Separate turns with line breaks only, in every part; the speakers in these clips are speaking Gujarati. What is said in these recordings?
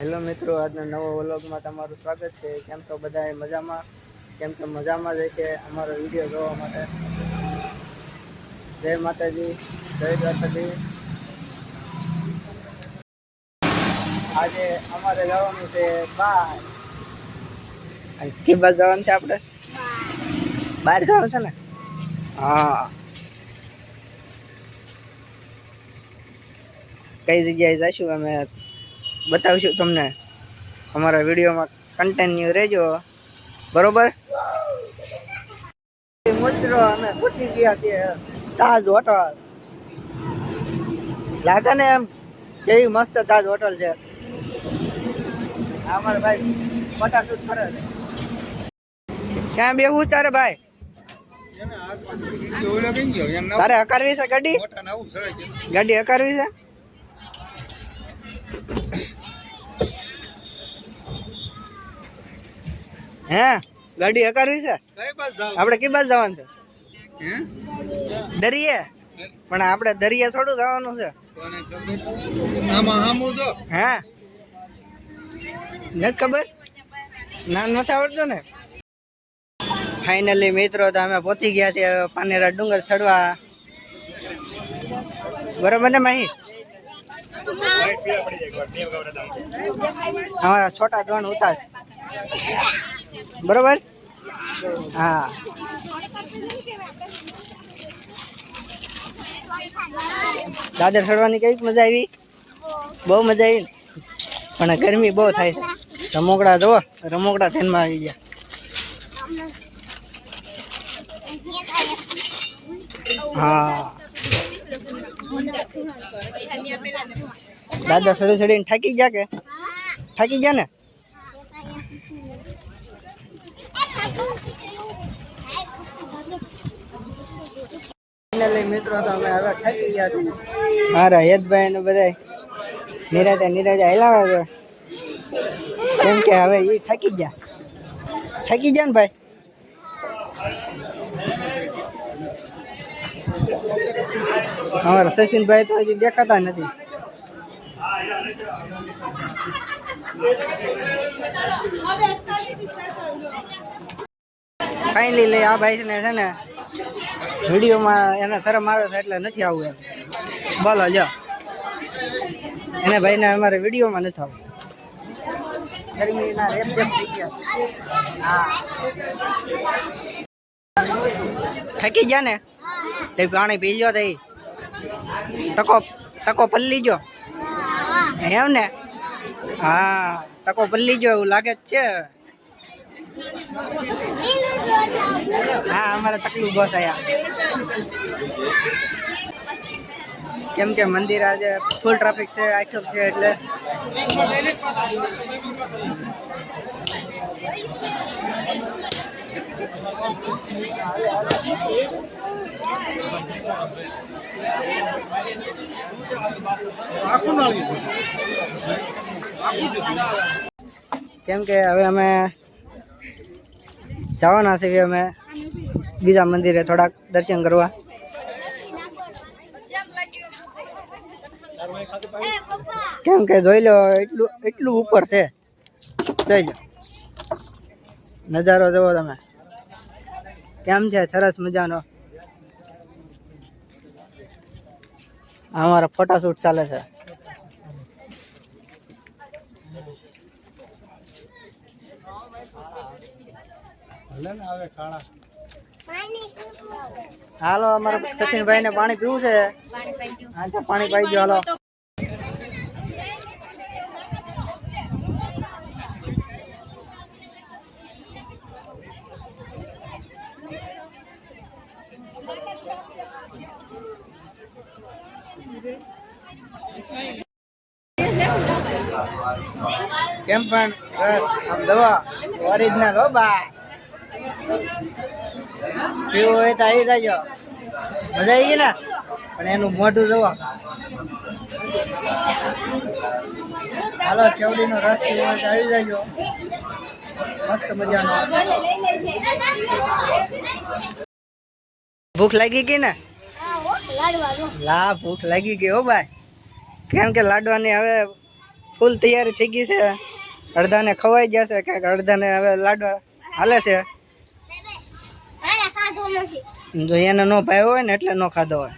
હેલો મિત્રો, આજના નવો વ્લોગમાં તમારું સ્વાગત છે. કેમ તો બધા મજામાં? કેમ તો મજામાં જ છે અમારો વીડિયો જોવા માટે. જય માતાજી, જય દ્વારકાજી આજે અમારે જવાનું છે બાર. કે બાર જવાનું છે આપણે? બહાર જવાનું છે ને? હા. કઈ જગ્યાએ જઈશું અમે? બતાવીશું તમને. અમારા વિડીયોમાં કન્ટિન્યુ રહેજો. બરોબર? મિત્રો અમે પહોંચી ગયા છીએ તાજ હોટલ. લાગે ને એમ કેવી મસ્ત તાજ હોટલ છે. અમારા ભાઈ ફટાફટ ફરે છે ક્યાં બેવું તારે ભાઈ? તારે હકારવી છે ગાડી? ગાડી હકારવી છે? હે? ગાડી હકારવી છે? આપણે કઈ બાજુ જવાનું છે? દરિયે? પણ આપણે દરિયા થોડું જવાનું છે. હે? નથી ખબર? ના નથી આવડતું ને? ફાઇનલી મિત્રો તો અમે પહોંચી ગયા છીએ પાનેરા ડુંગર ચડવા. બરોબર ને માહી? અમારા છોટા ડોન ઉતાર. બરોબર? હા. દાદર ચડવાની કંઈક મજા આવી? બહુ મજા આવી પણ ગરમી બહુ થાય છે. રમોકડા જુઓ રમોકડા ધ્યાનમાં આવી ગયા. હા. દાદા સડી સડીને થાકી ગયા કે? થાકી ગયા ને? મિત્રો તો અમે હવે થાકી ગયા મારા હેતભાઈ ને બધા નિરાતે નિરાતે હલાવે કેમ કે હવે એ થાકી ગયા. થાકી ગયા ને ભાઈ? અમારા સચિનભાઈ તો હજી દેખાતા નથી. ફાઇનલી લઈ આ ભાઈ ને છે ને વિડીયોમાં એને શરમ આવે છે એટલે નથી આવવું એમ. બોલો જો એને ભાઈને અમારે વિડીયોમાં નથી આવવું હા. થકી ગયા ને? તે પાણી પી લ્યો તે. ટકો ટકો પલ્લી જો. એમ ને? હા ટકો પલ્લી જો એવું લાગે જ છે. હા, અમારે તકલીફ બસ આયા. કેમ કે મંદિર આજે ફૂલ ટ્રાફિક છે આઠપ છે એટલે. કેમ કે હવે અમે જવાના છીએ અમે બીજા મંદિરે થોડાક દર્શન કરવા. કેમ કે જોઈ લો, એટલું એટલું ઉપર છે. જોઈ લો. નજારો જુઓ તમે. કેમ છે? સરસ મજાનો. અમારા ફોટાશૂટ ચાલે છે. હાલો અમારા સચિનભાઈ ને પાણી પીવું છે. પાણી પાઈ ગયો હાલો. કેમ પણ? આમ દવા ઓરિજિનલ હો બા પીવું હોય તો આવી જાજો. મજા આવી ગઈ ને? પણ એનું મોઢું જવા હાલો ચેવડીનો રસ પીવો હોય તો આવી જાજો. મસ્ત મજાનો. ભૂખ લાગી ગઈ ને? લા ભૂખ લાગી ગઈ હો ભાઈ. કેમ કે લાડવાની હવે ફૂલ તૈયારી થઈ ગઈ છે. અડધાને ખવાઈ ગયા છે કાંઈક અડધાને હવે લાડવા હાલે છે. જો એને ન ભાવ્યો હોય ને એટલે ન ખાધો હોય.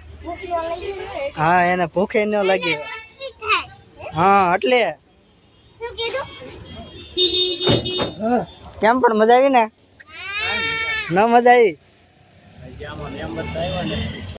હા એને ભૂખે ન લાગી. હા એટલે. કેમ પણ મજા આવી ને? ન મજા આવી?